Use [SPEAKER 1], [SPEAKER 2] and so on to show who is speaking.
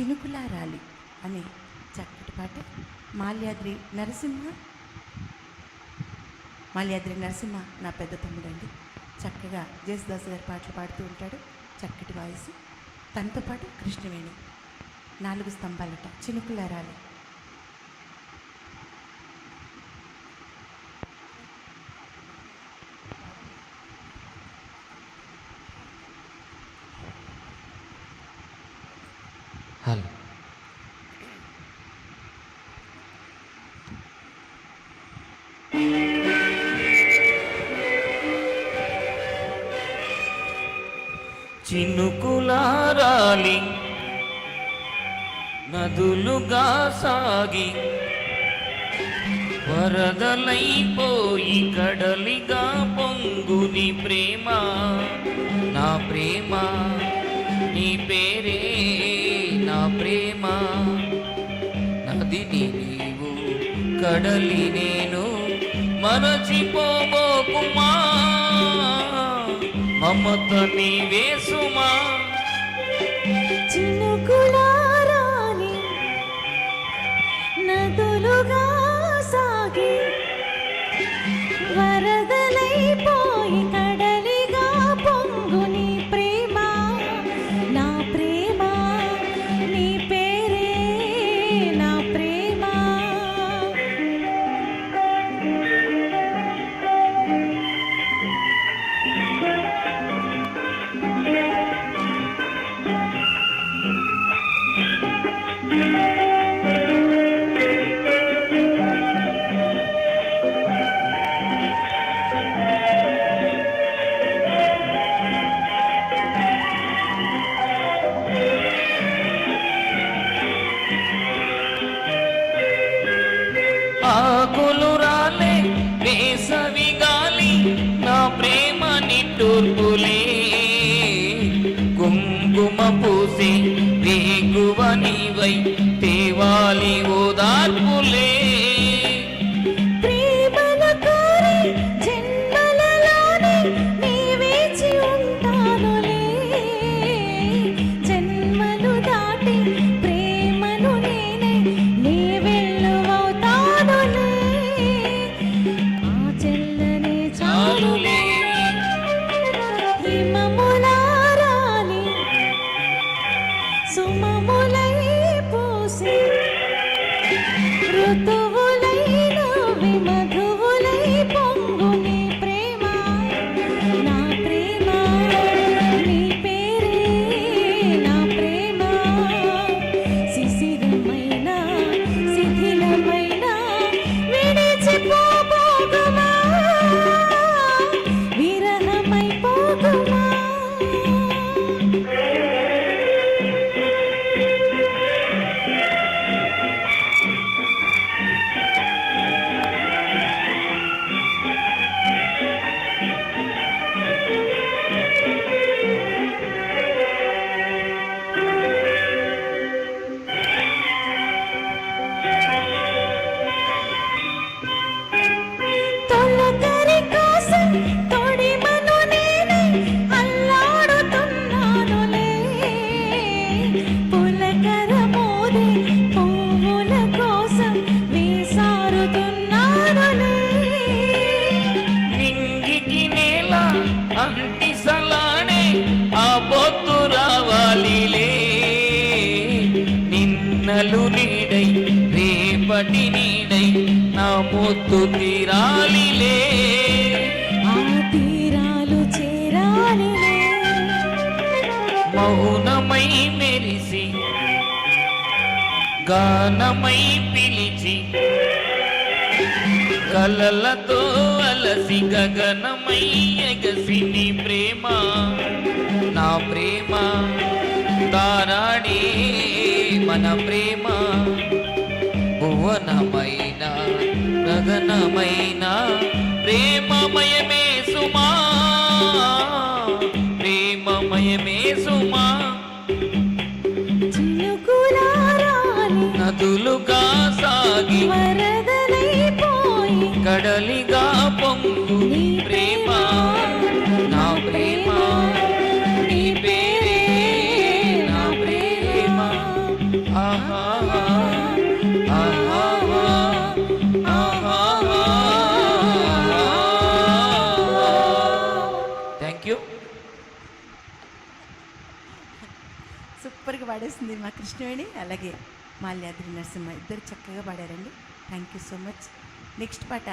[SPEAKER 1] చినుకులా రాలి అనే చక్కటి పాట మాల్యాద్రి నరసింహ. మాల్యాద్రి నరసింహ నా పెద్ద తమ్ముడండి. చక్కగా జేసుదాస్ గారి పాటలు పాడుతూ ఉంటాడు. చక్కటి వాయిస్. తనతో పాటు కృష్ణవేణి. నాలుగు స్తంభాలట చినుకులా
[SPEAKER 2] హలో చినుకులారాలి నదులుగా సాగి వరదలైపోయి కడలిగా పొంగుని ప్రేమ నా ప్రేమ నీ పేరే. ప్రేమ. నదిని నీవు కడలి నేను మరచిపోబోకుమా మమత నీవేసుమా
[SPEAKER 3] చినుకులారాలి నదులుగా
[SPEAKER 2] Thank you. నిన్నలు నీడై రేపటి నీడై నా మొత్తు తీరాలిలే.
[SPEAKER 3] ఆ తీరాలు చేరాలిలే.
[SPEAKER 2] మౌనమై మెరిసి గానమై పిలిచి కలలతో అలసి గగనమై ఎగసి నీ ప్రేమ నా ప్రేమ. తారాడే మన ప్రేమ భువనమైన గగనమైన ప్రేమమయమే సుమా ప్రేమమయమే సుమా. నదులుగా సాగి కడలిగా పొంగు ప్రేమ థ్యాంక్ యూ
[SPEAKER 1] సూపర్గా పాడేసింది మా కృష్ణవేణి అలాగే మాల్యాద్రి నరసింహ. ఇద్దరు చక్కగా పాడారండి. Thank you so much next పాట.